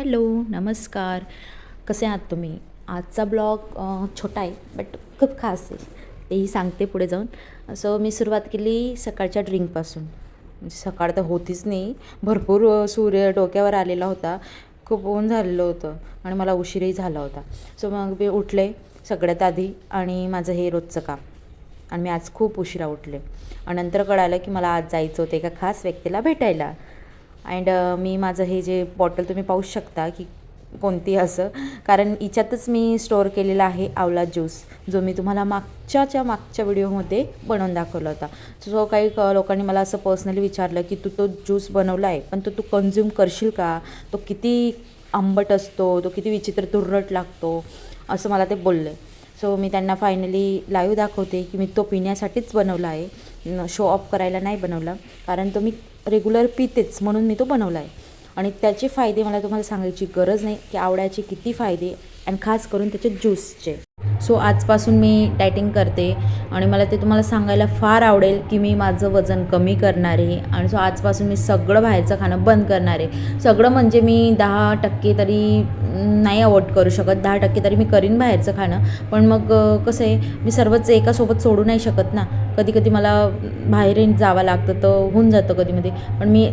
Hello नमस्कार. कसे आहात तुम्ही? आजचा ब्लॉग छोटा आहे बट खूप खास आहे. तेही सांगते पुढे जाऊन. सो मी सुरुवात केली सकाळच्या ड्रिंकपासून. सकाळ तर होतीच नाही. भरपूर सूर्य डोक्यावर आलेला होता. खूप ऊन झालेलं होतं आणि मला उशीरही झाला होता. सो मग मी उठले सगळ्यात आधी आणि माझं हे रोजचं काम. आणि मी आज खूप उशिरा उठले. आणि नंतर कळालं की मला आज जायचं होतं एका खास व्यक्तीला भेटायला. अँड uh, मी माझं हे जे बॉटल तुम्ही पाहू शकता की कोणती असं. कारण हिच्यातच मी स्टोअर केलेला आहे आवला ज्यूस जो मी तुम्हाला मागच्याच्या मागच्या व्हिडिओमध्ये बनवून दाखवला होता. सो काही लोकांनी मला असं पर्सनली विचारलं की तू तो ज्यूस बनवला आहे पण तो तू कन्झ्युम करशील का? तो किती आंबट असतो तो किती विचित्र तुरट लागतो असं मला ते बोललं. सो मी त्यांना फायनली लाईव्ह दाखवते की मी तो पिण्यासाठीच बनवला आहे. शो ऑफ करायला नाही बनवला. कारण तो मी रेग्युलर पितेच म्हणून मी तो बनवला आहे आणि त्याचे फायदे मला तुम्हाला सांगायची गरज नाही की आवड्याचे किती फायदे आणि खास करून त्याचे ज्यूसचे सो आजपासून मी डायटिंग करते आणि मला ते तुम्हाला सांगायला फार आवडेल की मी माझं वजन कमी करणार आहे आणि सो आजपासून मी सगळं बाहेरचं खाणं बंद करणार. आहे सगळं म्हणजे मी दहा टक्के तरी नाही अवॉइड करू शकत. दहा टक्के तरी मी करीन बाहेरचं खाणं. पण मग कसं आहे मी सर्वच एकासोबत सोडू नाही शकत ना. कधी कधी मला बाहेर जावं लागतं तर होऊन जातं कधीमध्ये पण मी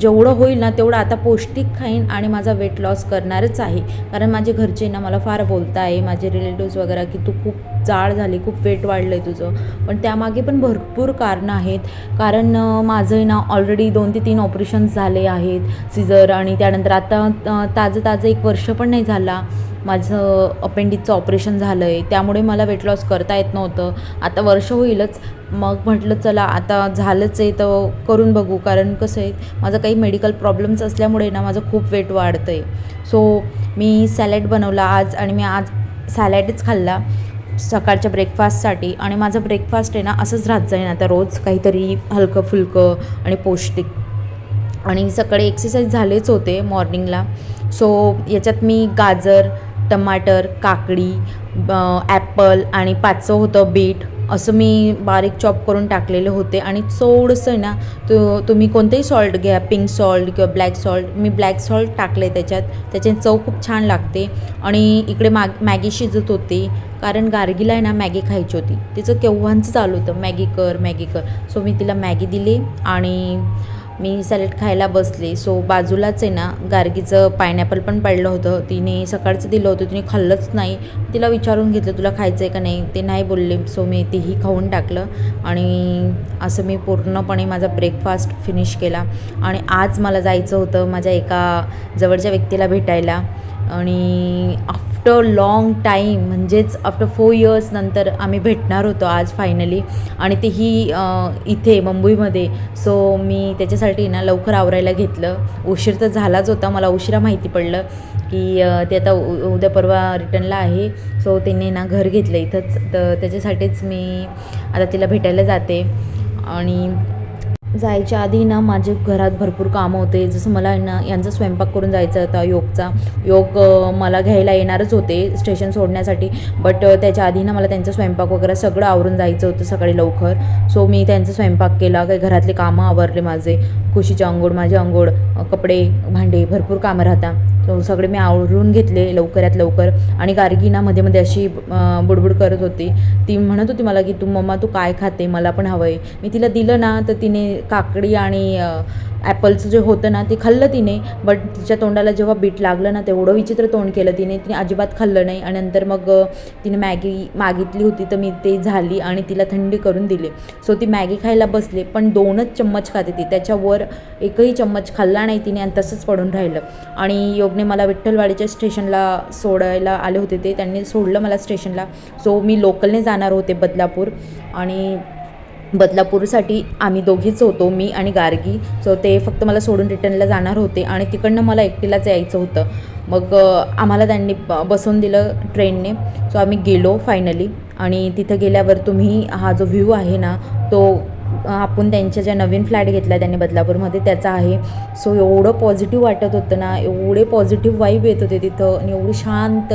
जेवढं होईल ना तेवढं आता पौष्टिक खाईन आणि माझा वेट लॉस करणारच आहे. कारण माझे घरचे ना मला फार बोलता आहे माझे रिलेटिव्स वगैरे की तू खूप जाड झाली खूप वेट वाढलं आहे तुझं. पण त्यामागे पण भरपूर कारणं आहेत. कारण माझं ना ऑलरेडी दोन ते तीन ऑपरेशन्स झाले आहेत सिजर आणि त्यानंतर आता ताजं ताजं एक वर्ष पण नाही झाला. माझं अपेंडिक्सचं ऑपरेशन झालं आहे त्यामुळे मला वेट लॉस करता येत नव्हतं. आता वर्ष होईलच. मग म्हटलं चला आता झालंच आहे तर करून बघू. कारण कसं आहे माझं काही मेडिकल प्रॉब्लेम्स असल्यामुळे ना माझं खूप वेट वाढतं आहे सो मी सॅलॅड बनवला आज आणि मी आज सॅलॅडच खाल्ला. सकाळच्या ब्रेकफास्टसाठी आणि माझं ब्रेकफास्ट आहे ना असंच राहत जाईन आता रोज काहीतरी हलकं फुलकं आणि पौष्टिक. आणि सकाळी एक्सरसाइज झालेच होते मॉर्निंगला सो याच्यात मी गाजर टमाटर काकडी ॲपल आणि पाचचं होतं बीट. असं मी बारीक चॉप करून टाकलेले होते. आणि थोडंसं आहे ना तो तुम्ही कोणतेही सॉल्ट घ्या पिंक सॉल्ट किंवा ब्लॅक सॉल्ट मी ब्लॅक सॉल्ट टाकले त्याच्यात. त्याच्याने चव खूप छान लागते. आणि इकडे माग मॅगी शिजत होती. कारण गार्गीला आहे ना मॅगी खायची होती. तिचं केव्हांचं चालू होतं? मॅगी कर मॅगी कर. सो मी तिला मॅगी दिली आणि मी सॅलेड खायला बसले. सो बाजूलाच आहे ना गार्गीचं पायनॅपल पण पडलं होतं. तिने सकाळचं दिलं होतं. तिने खाल्लंच नाही. तिला विचारून घेतलं तुला खायचं आहे का नाही? ते नाही बोलले. सो मी तेही खाऊन टाकलं. आणि असं मी पूर्णपणे माझा ब्रेकफास्ट फिनिश केला. आणि आज मला जायचं होतं माझ्या एका जवळच्या व्यक्तीला भेटायला. आणि आफ्टर लाँग टाईम म्हणजेच आफ्टर फोर इयर्स नंतर आम्ही भेटणार होतो आज फायनली आणि तेही इथे मुंबईमध्ये. सो मी त्याच्यासाठी ना लवकर आवरायला घेतलं. उशीर तर झालाच होता मला उशिरा माहिती पडलं की ते आता उ उद्या परवा रिटर्नला आहे. सो तिने ना घर घेतलं इथंच. तर त्याच्यासाठीच मी आता तिला भेटायला जाते. आणि जायच्या आधी ना माझे घरात भरपूर कामं होते. जसं मला ना यांचा स्वयंपाक करून जायचा होता योगचा. योग मला घ्यायला येणारच होते स्टेशन सोडण्यासाठी. बट त्याच्या आधी ना मला त्यांचा स्वयंपाक वगैरे सगळं आवरून जायचं होतं सकाळी लवकर. सो मी त्यांचा स्वयंपाक केला. काही घरातले कामं आवरले माझे. खुशीचे अंघोळ माझे अंघोळ कपडे भांडे भरपूर कामं राहतात तो सगळे मी आवरून घेतले लवकरात लवकर. आणि गार्गी ना मध्ये मध्ये अशी बुडबुड करत होती. ती म्हणत होती मला की तू मम्मा तू काय खाते? मला पण हवं आहे मी तिला दिलं ना तर तिने काकडी आणि ॲपलचं जे होतं ना ते खाल्लं तिने. बट तिच्या तोंडाला जेव्हा बीट लागलं ना तेवढं विचित्र तोंड केलं तिने. तिने अजिबात खाल्लं नाही. आणि नंतर मग तिने मॅगी मागितली होती तर मी ते झाली आणि तिला थंडी करून दिली. सो ती मॅगी खायला बसले पण दोनच चम्मच खाते ती. त्याच्यावर एकही चम्मच खाल्ला नाही तिने आणि तसंच पडून राहिलं. आणि योगने मला विठ्ठलवाडीच्या स्टेशनला सोडायला आले होते ते. त्यांनी सोडलं मला स्टेशनला. सो मी लोकलने जाणार होते बदलापूर. आणि बदलापूरसाठी आम्ही दोघीच होतो मी आणि गार्गी. सो ते फक्त मला सोडून रिटर्नला जाणार होते आणि तिकडनं मला एकटीलाच यायचं होतं. मग आम्हाला त्यांनी बसवून दिलं ट्रेनने. सो आम्ही गेलो फायनली आणि तिथं गेल्यावर तुम्ही हा जो व्ह्यू आहे ना तो आपण त्यांच्या ज्या नवीन फ्लॅट घेतला त्यांनी बदलापूरमध्ये त्याचा आहे. सो एवढं पॉझिटिव्ह वाटत होतं ना एवढे पॉझिटिव्ह वाईब येत होते तिथं आणि एवढी शांत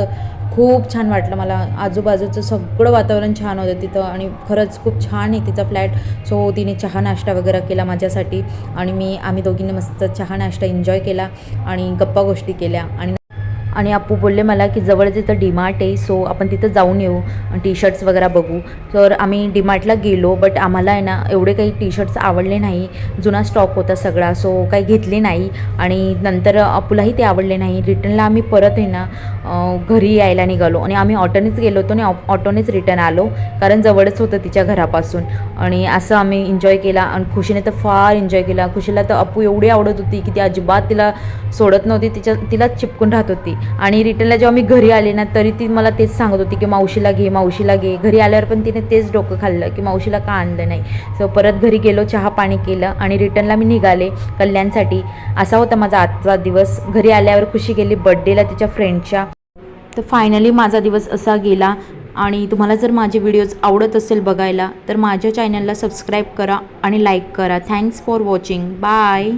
खूप छान वाटलं मला. आजूबाजूचं सगळं वातावरण छान होतं तिथं आणि खरंच खूप छान आहे तिचा फ्लॅट. सो तिने चहा नाश्ता वगैरे केला माझ्यासाठी आणि मी आम्ही दोघींनी मस्त चहा नाश्ता एन्जॉय केला आणि गप्पा गोष्टी केल्या आणि आणि अप्पू बोलले मला की जवळच इथं डीमार्ट आहे सो आपण तिथं जाऊन येऊ टी शर्ट्स वगैरे बघू. तर आम्ही डीमार्टला गेलो बट आम्हाला आहे ना एवढे काही टी शर्ट्स आवडले नाही. जुना स्टॉक होता सगळा सो काही घेतले नाही. आणि नंतर अप्पूलाही ते आवडले नाही. रिटर्नला आम्ही परत आहे ना घरी यायला निघालो. आणि आम्ही ऑटोनेच गेलो होतो आणि ऑटोनेच रिटर्न आलो कारण जवळच होतं तिच्या घरापासून. आणि असं आम्ही एन्जॉय केला आणि खुशीने तर फार एन्जॉय केला. खुशीला तर अप्पू एवढी आवडत होती की ती अजिबात तिला सोडत नव्हती. तिच्या तिलाच चिपकून राहत होती. आणि रिटर्नला जेव्हा मी घरी आले ना तरी ती मला तेच सांगत होती की मावशीला घे मावशीला घे. घरी आल्यावर पण तिने तेच डोकं खाल्लं की मावशीला का आणलं नाही. सो परत घरी गेलो चहा पाणी केलं आणि रिटर्नला मी निघाले कल्याणसाठी. असा होता माझा आजचा दिवस. घरी आल्यावर खुशी गेली बड्डेला तिच्या फ्रेंडच्या तर फायनली माझा दिवस असा गेला आणि तुम्हाला जर माझे व्हिडिओज आवडत असेल बघायला तर माझ्या चॅनलला सबस्क्राईब करा आणि लाईक करा. Thanks for watching bye